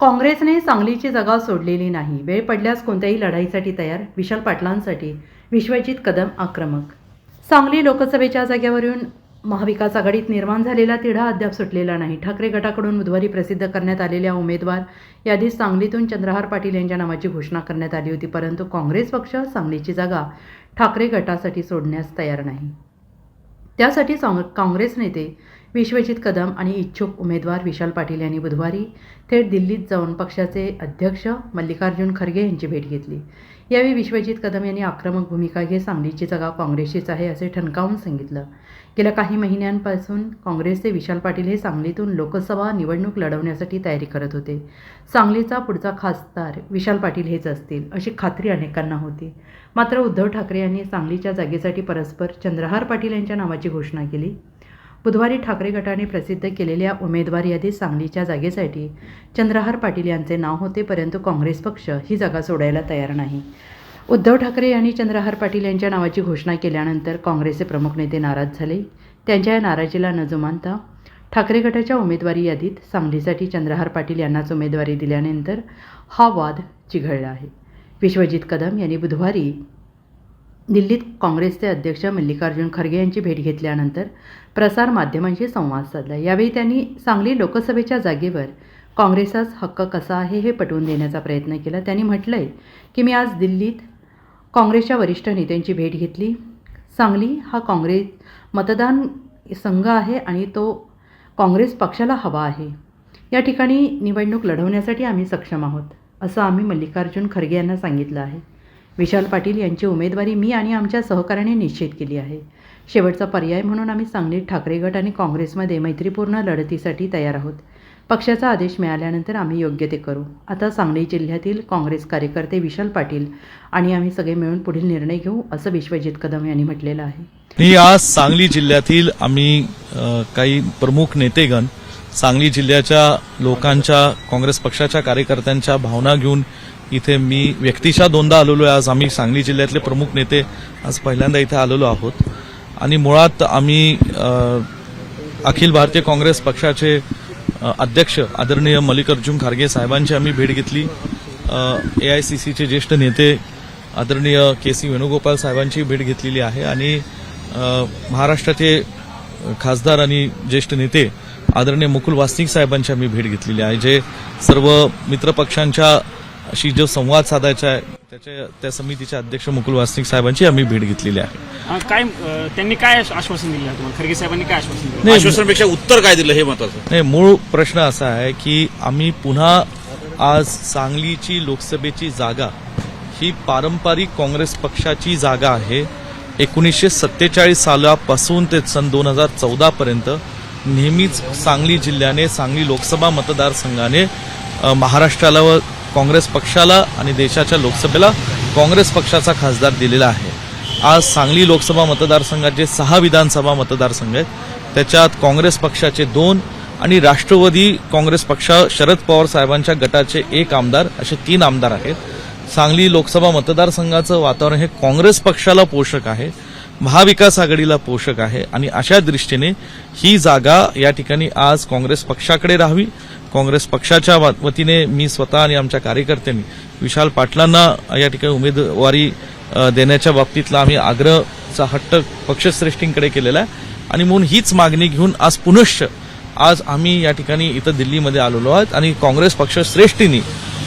काँग्रेसने सांगलीची जागा सोडलेली नाही. वेळ पडल्यास कोणत्याही लढाईसाठी तयार विशाल पाटलांसाठी विश्वजित कदम आक्रमक. सांगली लोकसभेच्या जागेवरून महाविकास आघाडीत निर्माण झालेला तिढा अद्याप सुटलेला नाही. ठाकरे गटाकडून बुधवारी प्रसिद्ध करण्यात आलेल्या उमेदवार यादीत सांगलीतून चंद्रहार पाटील यांच्या नावाची घोषणा करण्यात आली होती परंतु काँग्रेस पक्ष सांगलीची जागा ठाकरे गटासाठी सोडण्यास तयार नाही. त्यासाठी सां काँग्रेस नेते विश्वजित कदम आणि इच्छुक उमेदवार विशाल पाटील यांनी बुधवारी थेट दिल्लीत जाऊन पक्षाचे अध्यक्ष मल्लिकार्जुन खरगे यांची भेट घेतली. यावेळी विश्वजित कदम यांनी आक्रमक भूमिका घेत सांगलीची जागा काँग्रेसचीच आहे असे ठणकावून सांगितलं. गेल्या काही महिन्यांपासून काँग्रेसचे विशाल पाटील हे सांगलीतून लोकसभा निवडणूक लढवण्यासाठी तयारी करत होते. सांगलीचा पुढचा खासदार विशाल पाटील हेच असतील अशी खात्री अनेकांना होती. मात्र उद्धव ठाकरे यांनी सांगलीच्या जागेसाठी परस्पर चंद्रहार पाटील यांच्या नावाची घोषणा केली. बुधवारी ठाकरे गटाने प्रसिद्ध केलेल्या उमेदवार यादीत सांगलीच्या जागेसाठी. चंद्रहार पाटील यांचे नाव होते परंतु काँग्रेस पक्ष ही जागा सोडायला तयार नाही. उद्धव ठाकरे यांनी चंद्रहार पाटील यांच्या नावाची घोषणा केल्यानंतर काँग्रेसचे प्रमुख नेते नाराज झाले. त्यांच्या या नाराजीला न जुमानता ठाकरे गटाच्या उमेदवारी यादीत सांगलीसाठी चंद्रहार पाटील यांनाच उमेदवारी दिल्यानंतर हा वाद चिघळला आहे. विश्वजित कदम यांनी बुधवारी दिल्लीत काँग्रेसचे अध्यक्ष मल्लिकार्जुन खरगे यांची भेट घेतल्यानंतर प्रसार माध्यमांशी संवाद साधला. यावेळी त्यांनी सांगली लोकसभेच्या जागेवर काँग्रेसचाच हक्क कसा आहे हे पटवून देण्याचा प्रयत्न केला. त्यांनी म्हटलं आहे की मी आज दिल्लीत काँग्रेसच्या वरिष्ठ नेत्यांची भेट घेतली. सांगली हा काँग्रेस मतदान संघ आहे आणि तो काँग्रेस पक्षाला हवा आहे. या ठिकाणी निवडणूक लढवण्यासाठी आम्ही सक्षम आहोत असं आम्ही मल्लिकार्जुन खरगे यांना सांगितलं आहे. विशाल पाटील यांची उमेदवारी मी आणि आमच्या सहकार्याने निश्चित केली आहे. शेवटचा पर्याय म्हणून आम्ही सांगलीत ठाकरे गट आणि काँग्रेसमध्ये मैत्रीपूर्ण लढतीसाठी तयार आहोत. पक्षाचा आदेश मिळाल्यानंतर आम्ही योग्य ते करू. आता सांगली जिल्ह्यातील काँग्रेस कार्यकर्ते विशाल पाटील आणि आम्ही सगळे मिळून पुढील निर्णय घेऊ असं विश्वजित कदम यांनी म्हटलेलं आहे. मी आज सांगली जिल्ह्यातील आम्ही काही प्रमुख नेतेगण सांगली जिल्ह्याच्या लोकांच्या काँग्रेस पक्षाच्या कार्यकर्त्यांच्या भावना घेऊन इथे मी व्यक्तिशा दोनदा आलेलो आहे. आज आम्ही सांगली जिल्ह्यातले प्रमुख नेते आज पहिल्यांदा इथे आलेलो आहोत. आणि मुळात आम्ही अखिल भारतीय काँग्रेस पक्षाचे अध्यक्ष आदरणीय मल्लिकार्जुन खरगे साहेबांची आम्ही भेट घेतली. ए आय सी सीचे ज्येष्ठ नेते आदरणीय के सी वेणुगोपाल साहेबांची भेट घेतलेली आहे. आणि महाराष्ट्राचे खासदार आणि ज्येष्ठ नेते आदरणीय मुकुल वासनिक साहेबांची आम्ही भेट घेतलेली आहे. जे सर्व मित्रपक्षांच्या शी जो संवाद साधायचा आहे त्याच्या त्या समितीचे अध्यक्ष मुकुल वासनिक साहेबांची आम्ही भेट घेतलेली आहे. अं, काय अं, त्यांनी काय आश्वासन दिलं तुम्हाला? खरगे साहेबांनी काय आश्वासन दिलं? नाही, आश्वासनापेक्षा उत्तर काय दिलं हे महत्वाचं? नाही मूळ प्रश्न असा आहे की आम्ही पुन्हा आज सांगलीची लोकसभेची जागा ही पारंपरिक काँग्रेस पक्षाची जागा आहे. एकोणीसशे सत्तेचाळीस सालापासून ते सन दोन हजार चौदा पर्यंत नेहमीच सांगली जिल्ह्याने सांगली लोकसभा मतदारसंघाने अ, महाराष्ट्राला व काँग्रेस पक्षाला आणि देशाच्या लोकसभेला काँग्रेस पक्षाचा खासदार दिलेला आहे. आज सांगली लोकसभा मतदारसंघात जे सहा विधानसभा मतदारसंघ आहेत त्याच्यात काँग्रेस पक्षाचे दोन आणि राष्ट्रवादी काँग्रेस पक्ष शरद पवार साहेबांच्या गटाचे एक आमदार असे तीन आमदार आहेत. सांगली लोकसभा मतदारसंघाचं वातावरण हे काँग्रेस पक्षाला पोषक आहे महाविकास आघाडीला पोषक आहे आणि अशा दृष्टीने ही जागा या ठिकाणी आज काँग्रेस पक्षाकडे राहावी. काँग्रेस पक्षाच्या वतीने मी स्वतः आणि आमच्या कार्यकर्त्यांनी विशाल पाटलांना या ठिकाणी उमेदवारी देण्याच्या बाबतीतला आम्ही आग्रहचा हट्ट पक्षश्रेष्ठींकडे केलेला आहे. आणि म्हणून हीच मागणी घेऊन आज पुनश्च आज आम्ही या ठिकाणी इथं दिल्लीमध्ये आलेलो आहोत आणि काँग्रेस पक्षश्रेष्ठींनी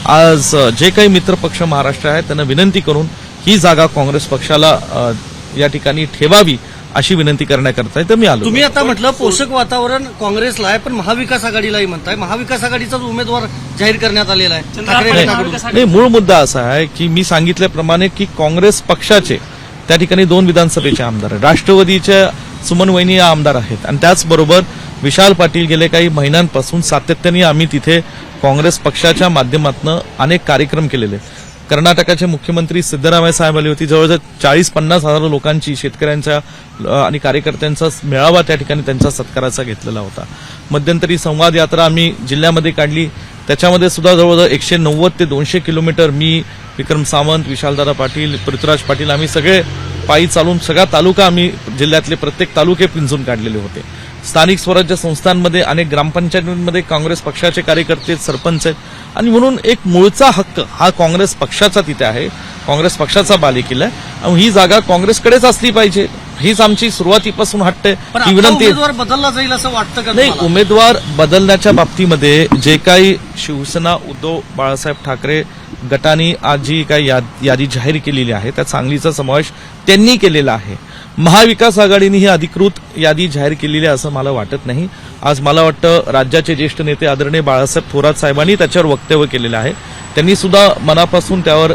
आज जे काही मित्रपक्ष महाराष्ट्र आहेत त्यांना विनंती करून ही जागा काँग्रेस पक्षाला या ठिकाणी ठेवावी अशी विनंती करण्याकरता इथं मी आलो. तुम्ही आता म्हटलं पोषक वातावरण काँग्रेसला आहे पण महाविकास आघाडीलाही म्हणताय. महाविकास आघाडीचाच उमेदवार जाहीर करण्यात आलेला आहे. ठाकरे नाही मूळ मुद्दा असा आहे की मी सांगितल्याप्रमाणे की काँग्रेस पक्षाचे त्या ठिकाणी दोन विधानसभेचे आमदार आहेत. राष्ट्रवादीच्या सुमन वहिनी या आमदार आहेत. आणि त्याचबरोबर विशाल पाटील गेले काही महिन्यांपासून सातत्याने आम्ही तिथे काँग्रेस पक्षाच्या माध्यमातून अनेक कार्यक्रम केलेले आहेत. कर्नाटकाचे मुख्यमंत्री सिद्धरामय्या साहेब आले होती. जवळजवळ चाळीस पन्नास हजार लोकांची शेतकऱ्यांच्या आणि कार्यकर्त्यांचा मेळावा त्या ठिकाणी त्यांचा सत्काराचा घेतलेला होता. मध्यंतरी संवाद यात्रा आम्ही जिल्ह्यामध्ये काढली. त्याच्यामध्ये सुद्धा जवळजवळ एकशे नव्वद ते दोनशे किलोमीटर मी विक्रम सावंत विशालदादा पाटील पृथ्वीराज पाटील आम्ही सगळे पायी चालून सगळा तालुका आम्ही जिल्ह्यातले प्रत्येक तालुके पिंजून काढलेले होते. स्थानिक स्वराज्य संस्थांमध्ये अनेक ग्रामपंचायतींमध्ये काँग्रेस पक्षाचे कार्यकर्ते सरपंच आहेत. आणि म्हणून एक मूळचा हक्क हा काँग्रेस पक्षाचा तिथे आहे. काँग्रेस पक्षाचा बालेकिल्ला आहे. ही जागा काँग्रेसकडेच असली पाहिजे. हीच आमची सुरुवातीपासून हट्ट ही विनंती. उमेदवार बदलला जाईल असं वाटतं का नाही? उमेदवार बदलण्याच्या बाबतीमध्ये जे काही शिवसेना उद्धव बाळासाहेब ठाकरे गटाने आज जी काही याद- जाहीर केलेली आहे त्या सांगलीचा समावेश त्यांनी केलेला आहे महाविकास आघाडीने ही अधिकृत यादी जाहीर केलेली आहे असं मला वाटत नाही आज मला वाटतं राज्याचे ज्येष्ठ नेते आदरणीय बाळासाहेब थोरात साहेबांनी त्याच्यावर वक्तव्य केलेलं आहे त्यांनी सुद्धा मनापासून त्यावर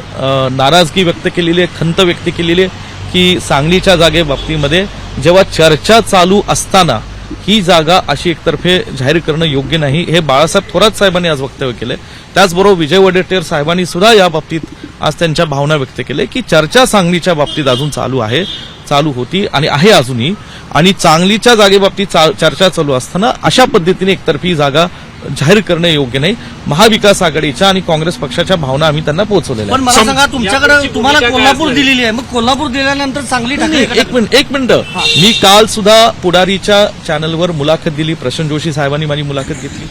नाराजगी व्यक्त केलेली आहे खंत व्यक्त केलेली आहे की सांगलीच्या जागे बाबतीमध्ये जेव्हा चर्चा चालू असताना ही जागा अशी एकतर्फे जाहीर करणं योग्य नाही हे बाळासाहेब थोरात साहेबांनी आज वक्तव्य केले. त्याचबरोबर विजय वडेट्टीवार साहेबांनी सुद्धा या बाबतीत आज त्यांच्या भावना व्यक्त केल्या की चर्चा सांगलीच्या बाबतीत अजून चालू आहे. चालू होती आणि आहे अजूनही. आणि चांगलीच्या जागेबाबतीत चर्चा चालू असताना अशा पद्धतीने एकतर्फी जागा जाहीर करणं योग्य नाही. महाविकास आघाडीच्या आणि काँग्रेस पक्षाच्या भावना आम्ही त्यांना पोहोचवलेल्या पण. मला सांगा तुमच्याकडे तुम्हाला कोल्हापूर दिलेली आहे. मग कोल्हापूर दिल्यानंतर चांगली एक मिनिट एक मिनिट. मी काल सुद्धा पुढारीच्या चॅनलवर मुलाखत दिली प्रशांत जोशी साहेबांनी माझी मुलाखत घेतली.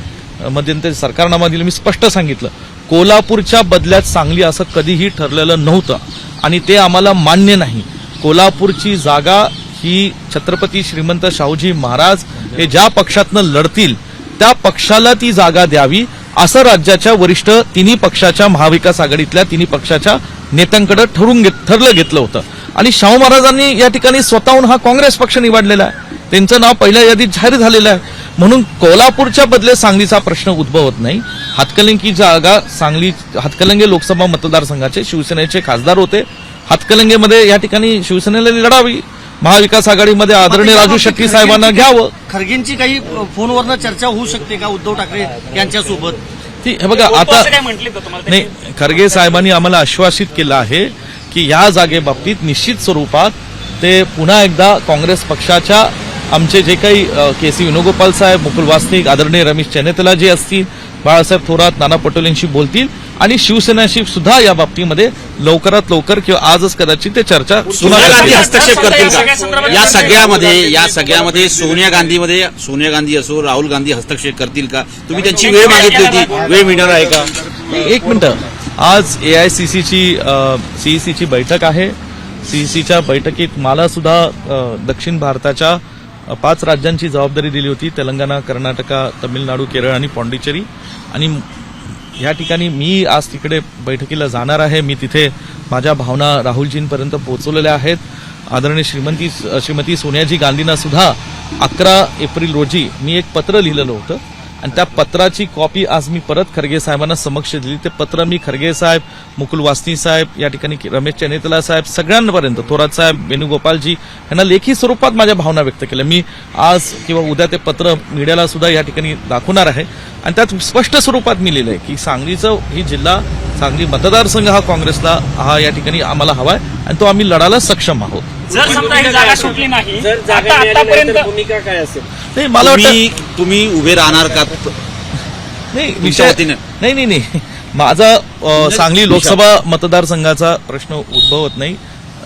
मध्यंतरी सरकारनामा दिलं. मी स्पष्ट सांगितलं. कोल्हापूरच्या बदल्यात सांगली असं कधीही ठरलेलं नव्हतं आणि ते आम्हाला मान्य नाही. कोल्हापूरची जागा ही छत्रपती श्रीमंत शाहूजी महाराज हे ज्या पक्षातनं लढतील त्या पक्षाला ती जागा द्यावी असं राज्याच्या वरिष्ठ तिन्ही पक्षाच्या महाविकास आघाडीतल्या तिन्ही पक्षाच्या नेत्यांकडे ठरून घेत ठरलं घेतलं होतं. आणि शाहू महाराजांनी या ठिकाणी स्वतःहून हा काँग्रेस पक्ष निवडलेला आहे. त्यांचं नाव पहिल्या यादीत जाहीर झालेलं आहे. म्हणून कोल्हापूरच्या बदले सांगलीचा प्रश्न उद्भवत नाही. हातकलंगी जागा सांगली हातकलंगे लोकसभा मतदारसंघाचे शिवसेनेचे खासदार होते. हातकलंगेमध्ये या ठिकाणी शिवसेनेला लढावी महाविकास आघाडीमध्ये आदरणीय राजू शेट्टी साहेबांना घ्यावं. खरगेंची काही फोनवरनं चर्चा होऊ शकते का? उद्धव ठाकरे यांच्यासोबत? ती हे बघा आता नाही खरगे साहेबांनी आम्हाला आश्वासित केलं आहे की या जागेबाबतीत निश्चित स्वरूपात ते पुन्हा एकदा काँग्रेस पक्षाच्या आमचे जे काही के सी वेणुगोपाल साहेब मुकुल वासनिक आदरणीय रमेश चेनेतला जे असतील बाळासाहेब थोरात नाना पटोलेंशी बोलतील. आणि शिवसेनाशी सुद्धा या बाबतीमध्ये लवकरात लवकर किंवा आजच कदाचित ते चर्चा सोनिया गांधी. हस्तक्षेप करतील का? या सगळ्यामध्ये या सगळ्यामध्ये सोनिया गांधीमध्ये सोनिया गांधी असो राहुल गांधी हस्तक्षेप करतील का? तुम्ही त्यांची वेळ मागितली होती. वेळ मिळणार आहे का? एक मिनिट. आज ए आय सी सीची सीईसीची बैठक आहे. सीईसीच्या बैठकीत मला सुद्धा दक्षिण भारताच्या पाच राज्यांची जबाबदारी दिली होती. तेलंगणा कर्नाटका तमिळनाडू केरळ आणि पॉंडिचेरी. आणि या ठिकाणी मी आज तिकडे बैठकीला जाणार आहे. मी तिथे माझ्या भावना राहुलजींपर्यंत पोहोचवलेल्या आहेत. आदरणीय श्रीमंती श्रीमती सोनियाजी गांधींना सुद्धा अकरा एप्रिल रोजी मी एक पत्र लिहिलेलं होतं. आणि त्या पत्राची कॉपी आज मी परत खरगे साहेबांना समक्ष दिली. ते पत्र मी खरगे साहेब मुकुल वासनी साहेब या ठिकाणी रमेश चनेतला साहेब सगळ्यांपर्यंत थोरात साहेब वेणुगोपालजी यांना लेखी स्वरूपात माझ्या भावना व्यक्त केल्या. मी आज किंवा उद्या ते पत्र मीडियाला सुद्धा या ठिकाणी दाखवणार आहे. आणि त्यात स्पष्ट स्वरूपात मी लिहिलंय की सांगलीचं ही जिल्हा सांगली मतदारसंघ हा काँग्रेसला हा या ठिकाणी आम्हाला हवाय आणि तो आम्ही लढायला सक्षम आहोत. जर समजा ही जागा सुटली नाही आता आतापर्यंत नाही मला वाटतं तुम्ही तुम्ही उभे राहणार का? नाही तुमच्या विषय वतीनं. नाही नाही नाही. माझा अ, सांगली लोकसभा मतदारसंघाचा प्रश्न उद्भवत नाही.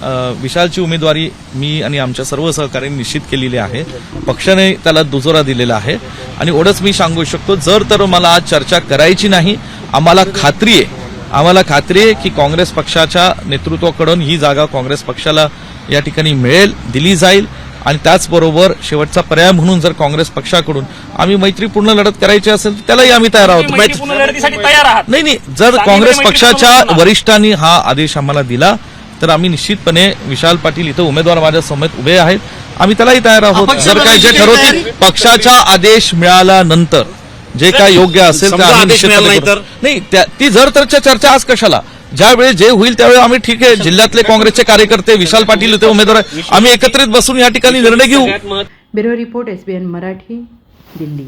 अ, विशालची उमेदवारी मी आणि आमच्या सर्व सहकार्यांनी निश्चित केलेली आहे. पक्षाने त्याला दुजोरा दिलेला आहे. आणि एवढंच मी सांगू शकतो जर तर मला आज चर्चा करायची नाही आम्हाला खात्री आहे. आम्हाला खात्री आहे की काँग्रेस पक्षाच्या नेतृत्वाकडून ही जागा काँग्रेस पक्षाला या ठिकाणी मिळेल दिली जाईल आणि त्याचबरोबर शेवटचा पर्याय म्हणून जर काँग्रेस पक्षाकडून आम्ही मैत्रीपूर्ण लढत करायची असेल तर त्यालाही आम्ही तयार आहोत. तुम्ही मैत्रीपूर्ण लढतीसाठी तयार आहात. नाही नाही जर काँग्रेस पक्षाच्या. वरिष्ठांनी हा आदेश आम्हाला दिला तर आम्ही निश्चितपणे विशाल पाटील इथं उमेदवार माझ्यासमोर उभे आहेत. आम्ही त्यालाही तयार आहोत. जर काही जे ठरवतील? पक्षाचा आदेश मिळाल्यानंतर जे काय योग्य असेल ते आम्ही निश्चितपणे मिळाला नाही ती जर तरच्या चर्चा आज कशाला? ज्यावेळी जे होईल त्यावेळी आम्ही ठीक आहे. जिल्ह्यातले काँग्रेसचे कार्यकर्ते विशाल पाटील होते उमेदवार आम्ही एकत्रित बसून या ठिकाणी निर्णय घेऊ. Bureau report SBN Marathi Delhi.